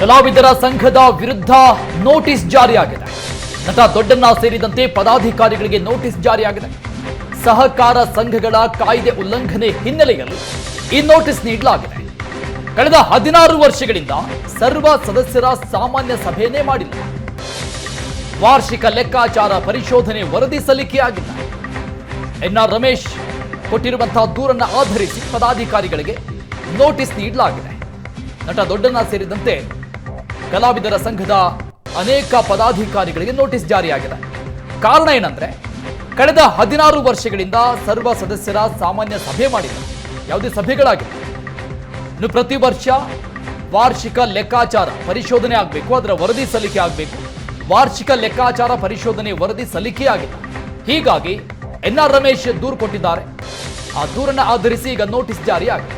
ಕಲಾವಿದರ ಸಂಘದ ವಿರುದ್ಧ ನೋಟಿಸ್ ಜಾರಿಯಾಗಿದೆ. ನಟ ದೊಡ್ಡಣ್ಣ ಸೇರಿದಂತೆ ಪದಾಧಿಕಾರಿಗಳಿಗೆ ನೋಟಿಸ್ ಜಾರಿಯಾಗಿದೆ. ಸಹಕಾರ ಸಂಘಗಳ ಕಾಯ್ದೆ ಉಲ್ಲಂಘನೆ ಹಿನ್ನೆಲೆಯಲ್ಲಿ ಈ ನೋಟಿಸ್ ನೀಡಲಾಗಿದೆ. ಕಳೆದ ಹದಿನಾರು ವರ್ಷಗಳಿಂದ ಸರ್ವ ಸದಸ್ಯರ ಸಾಮಾನ್ಯ ಸಭೆಯನ್ನೇ ಮಾಡಿಲ್ಲ. ವಾರ್ಷಿಕ ಲೆಕ್ಕಾಚಾರ ಪರಿಶೋಧನೆ ವರದಿ ಸಲ್ಲಿಕೆಯಾಗಿಲ್ಲ. ಎನ್ಆರ್ ರಮೇಶ್ ಕೊಟ್ಟಿರುವಂತಹ ದೂರನ್ನು ಆಧರಿಸಿ ಪದಾಧಿಕಾರಿಗಳಿಗೆ ನೋಟಿಸ್ ನೀಡಲಾಗಿದೆ. ನಟ ದೊಡ್ಡಣ್ಣ ಸೇರಿದಂತೆ ಕಲಾವಿದರ ಸಂಘದ ಅನೇಕ ಪದಾಧಿಕಾರಿಗಳಿಗೆ ನೋಟಿಸ್ ಜಾರಿಯಾಗಿದೆ. ಕಾರಣ ಏನಂದ್ರೆ, ಕಳೆದ ಹದಿನಾರು ವರ್ಷಗಳಿಂದ ಸರ್ವ ಸದಸ್ಯರ ಸಾಮಾನ್ಯ ಸಭೆ ಮಾಡಿಲ್ಲ ಯಾವುದೇ ಸಭೆಗಳಾಗಿಲ್ಲ. ಇನ್ನು ಪ್ರತಿ ವರ್ಷ ವಾರ್ಷಿಕ ಲೆಕ್ಕಾಚಾರ ಪರಿಶೋಧನೆ ಆಗಬೇಕು, ಅದರ ವರದಿ ಸಲ್ಲಿಕೆ ಆಗಬೇಕು. ವಾರ್ಷಿಕ ಲೆಕ್ಕಾಚಾರ ಪರಿಶೋಧನೆ ವರದಿ ಸಲ್ಲಿಕೆ ಆಗಿಲ್ಲ ಹೀಗಾಗಿ ಎನ್ ಆರ್ ರಮೇಶ್ ದೂರು ಕೊಟ್ಟಿದ್ದಾರೆ. ಆ ದೂರನ್ನು ಆಧರಿಸಿ ಈಗ ನೋಟಿಸ್ ಜಾರಿಯಾಗಿದೆ